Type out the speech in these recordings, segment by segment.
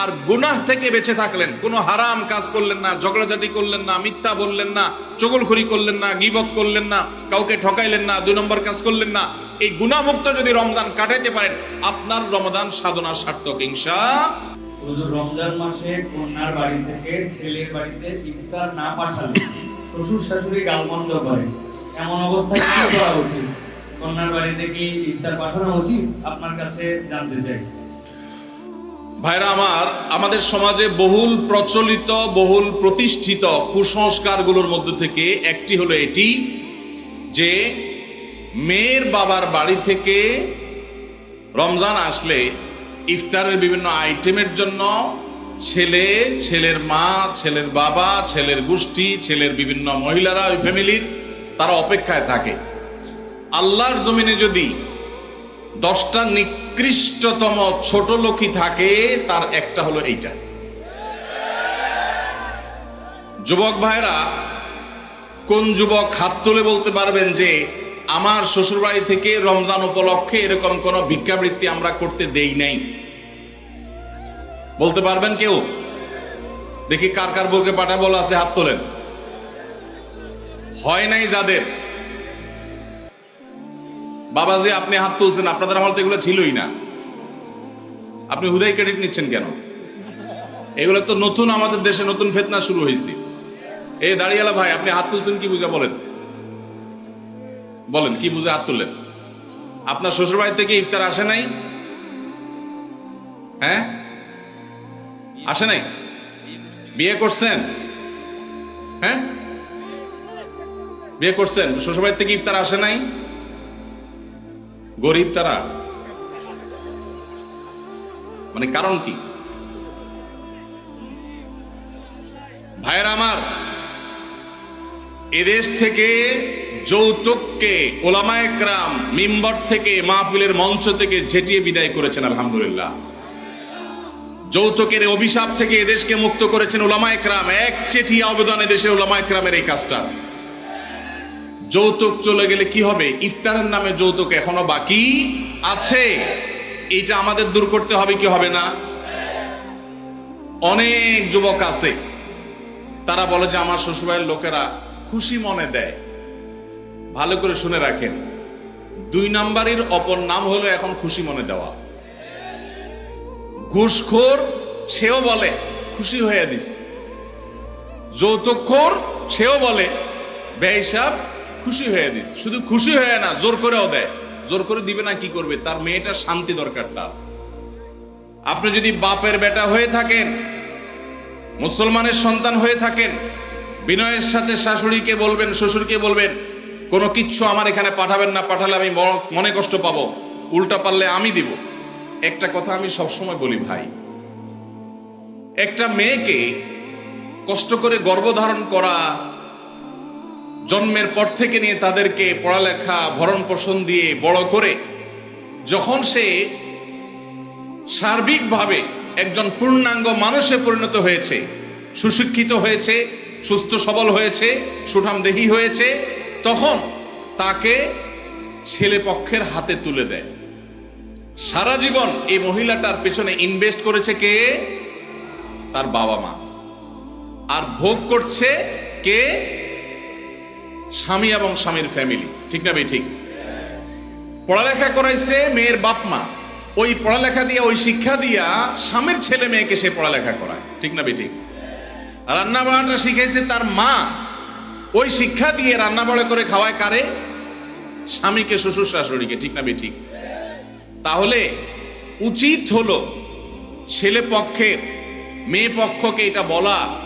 আর গুনাহ থেকে বেঁচে থাকলেন। কোনো হারাম কাজ করলেন না, ঝগড়াঝাটি করলেন না, মিথ্যা বললেন না, চগলখড়ি করলেন না, গিবত করলেন না, কাউকে ঠকাইলেন না দুই নম্বর কাজ করলেন না। এই গুনাহমুক্ত যদি রমজান কাটাইতে পারেন, আপনার রমজান সাধনা সার্থক হুজুর, রমজান মাসে কন্যার বাড়ি থেকে ছেলের বাড়িতে ইফতার না পাঠালে শ্বশুর শাশুড়ি গালমন্দ করে। এমন অবস্থায় কি করা উচিত? কন্যার বাড়িতে কি ইফতার পাঠানো উচিত? আপনার কাছে জানতে চাই। ভাইরা আমার, আমাদের সমাজে বহুল প্রচলিত, বহুল প্রতিষ্ঠিত কুসংস্কারগুলোর মধ্যে থেকে একটি হলো এটি যে মেয়ের বাবার বাড়ি থেকে রমজান আসলে ইফতারের বিভিন্ন আইটেমের জন্য ছেলে, ছেলের মা, ছেলের বাবা, ছেলের গোষ্ঠী, ছেলের বিভিন্ন মহিলারা, ওই ফ্যামিলির তারা অপেক্ষায় থাকে। আল্লাহর জমিনে যদি দশটা নিকৃষ্টতম ছোট লোকই থাকে, তার একটা হলো এইটা। যুবক ভাইরা কোন যুবক হাত তুলে বলতে পারবেন যে, আমার শ্বশুরবাড়ি থেকে রমজান উপলক্ষে এরকম কোন ভিক্ষাবৃত্তি আমরা করতে দেই নাই বলতে পারবেন কেউ? দেখি কার কার বউকে পাঠা বলা আছে হাত তোলেন। হয় নাই যাদের? বাবাজি, আপনি হাত তুলছেন, আপনাদের আমার তো এগুলো ছিলই না। আপনি হুদাই ক্রেডিট নিচ্ছেন কেন? এগুলো তো নতুন আমাদের দেশে নতুন ফেতনা শুরু হয়েছে। এই দাঁড়িয়ালা ভাই, আপনি হাত তুলছেন কি বুঝা? বলেন। বলেন, কি বুঝে হাত তুললেন? আপনার শ্বশুর বাড়ি থেকে ইফতার আসে নাই? হ্যাঁ? আসে নাই? বিয়ে করছেন? হ্যাঁ? বিয়ে করছেন? শ্বশুর বাড়ি থেকে ইফতার আসে নাই? গরিব তারা? মানে কারণ কি? ভাইয়ের আমার, এদেশ থেকে যৌতুককে ওলামায় ক্রাম মিম্বর থেকে মাহফিলের মঞ্চ থেকে ঝেটিয়ে বিদায় করেছেন, আলহামদুলিল্লাহ। যৌতুকের অভিশাপ থেকে এদেশকে মুক্ত করেছেন ওলামায় ক্রাম এক চেটিয়া অবদান এদেশের ওলামায় ক্রামের এই কাজটা। যৌতুক চলে গেলে কি হবে? ইফতারের নামে যৌতুক এখনও বাকি আছে। এটা আমাদের দূর করতে হবে, কি হবে না? অনেক যুবক আছে, তারা বলে যে আমার শ্বশুরবাড়ির লোকেরা খুশি মনে দেয়। ভালো করে শুনে রাখেন, দুই নাম্বারের অপর নাম হলো এখন খুশি মনে দেওয়া। ঘুষখোর, সেও বলে, খুশি হয়ে দিস। যৌতুকখোর, সেও বলে বেহিসাব খুশি হয়ে দিস। শুধু খুশি হয়ে না, জোর করেও দেয় জোর করে দিবে না, কি করবে? তার মেয়েটা শান্তি দরকার তার। আপনি যদি বাপের বেটা হয়ে থাকেন, মুসলমানের সন্তান হয়ে থাকেন, বিনয়ের সাথে শাশুড়িকে বলবেন, শ্বশুরকে বলবেন, কোনো কিচ্ছু আমার এখানে পাঠাবেন না, পাঠালে আমি মনে কষ্ট পাবো। উল্টা পারলে আমি দিব। একটা কথা আমি সবসময় বলি, ভাই। একটা মেয়েকে কষ্ট করে গর্ভধারণ করা জন্মের পর থেকে নিয়ে তাদেরকে পড়ালেখা ভরণ পোষণ দিয়ে বড় করে যখন সে সার্বিকভাবে একজন পূর্ণাঙ্গ মানুষে পরিণত হয়েছে, সুশিক্ষিত হয়েছে, সুস্থ সবল হয়েছে সুঠাম দেহী হয়েছে, তখন তাকে ছেলে পক্ষের হাতে তুলে দেয়। সারা জীবন এই মহিলাটার পেছনে ইনভেস্ট করেছে কে? তার বাবা মা। আর ভোগ করছে কে? স্বামী এবং স্বামীর ফ্যামিলি ঠিক না ভাই? ঠিক। পড়ালেখা করাইছে মেয়ের বাপ মা। ওই পড়ালেখা দিয়ে, ওই শিক্ষা দিয়া স্বামীর ছেলে মেয়েকে সে পড়ালেখা করায়। ঠিক না ভাই? ঠিক। রান্না বাড়াটা শিখাইছে তার মা। ওই শিক্ষা দিয়ে রান্না বাড়া করে খাওয়ায় কারে? স্বামীকে, শ্বশুর শাশুড়িকে। ঠিক না ভাই? ঠিক। তাহলে উচিত হলো ছেলে পক্ষের, মেয়ে পক্ষকে এটা বলা।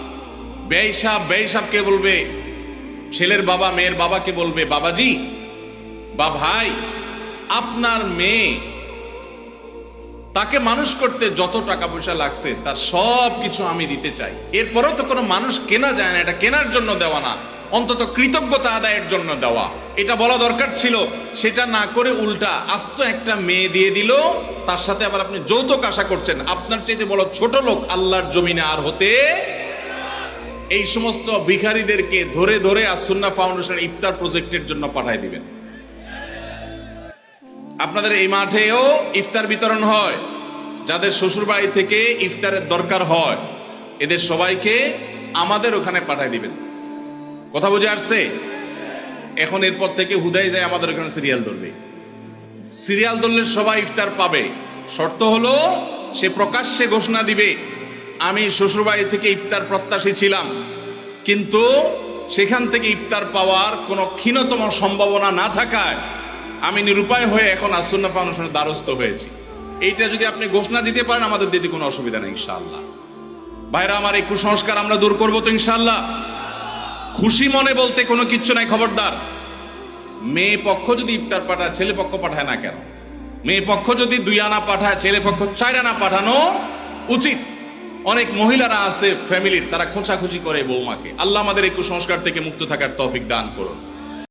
ব্যয়সাব ব্যয়সাবকে বলবে ছেলের বাবা, মেয়ের বাবাকে বলবে, বাবাজি, বা ভাই, আপনার মেয়ে, তাকে মানুষ করতে যত টাকা পয়সা লাগছে, তার সব কিছু আমি দিতে চাই। এরপরেও তো কোনো মানুষ কেনা যায় না, এটা কেনার জন্য দেওয়া না। অন্তত কৃতজ্ঞতা আদায়ের জন্য দেওয়া। এটা বলা দরকার ছিল, সেটা না করে উল্টা আস্ত একটা মেয়ে দিয়ে দিল, তার সাথে আবার আপনি যৌতুক আশা করছেন। আপনার চাইতে বড় ছোট লোক আল্লাহর জমিনে আর হতে এই সমস্ত ভিখারিদেরকে ধরে ধরে আসুন্না ফাউন্ডেশন ইফতার প্রজেক্টের জন্য পাঠায় দিবেন। আপনাদের এই মাঠেও ইফতার বিতরণ হয়, যাদের শ্বশুর বাড়ি থেকে ইফতারের দরকার হয়, এদের সবাইকে আমাদের ওখানে পাঠায় দিবেন। কথা বুঝে আসছে? এখন এরপর থেকে হুদাই যায় আমাদের ওখানে সিরিয়াল ধরবে। সিরিয়াল ধরলে সবাই ইফতার পাবে। শর্ত হলো, সে প্রকাশ্যে ঘোষণা দিবে আমি শ্বশুরবাড়ি থেকে ইফতার প্রত্যাশী ছিলাম। কিন্তু সেখান থেকে ইফতার পাওয়ার কোনো ক্ষীণতম সম্ভাবনা না থাকায় আমি নিরুপায় হয়ে এখন আসন্না ফাউন্ডেশনের দ্বারস্থ হয়েছি। এইটা যদি আপনি ঘোষণা দিতে পারেন, আমাদের দিতে কোনো অসুবিধা নেই, ইনশাআল্লাহ। ভাইরা, আমার এই কুসংস্কার আমরা দূর করব তো, ইনশাআল্লাহ। খুশি মনে বলতে কোনো কিচ্ছু নাই, খবরদার। মেয়ে পক্ষ যদি ইফতার পাঠায়, ছেলে পক্ষ পাঠায় না কেন? মেয়ে পক্ষ যদি দুই আনা পাঠায়, ছেলে পক্ষ চার আনা পাঠানো উচিত। অনেক মহিলারা আছে ফ্যামিলির তারা খোঁচাখুচি করে বৌমাকে। আল্লাহ আমাদের এই কুসংস্কার থেকে মুক্ত থাকার তৌফিক দান করুন।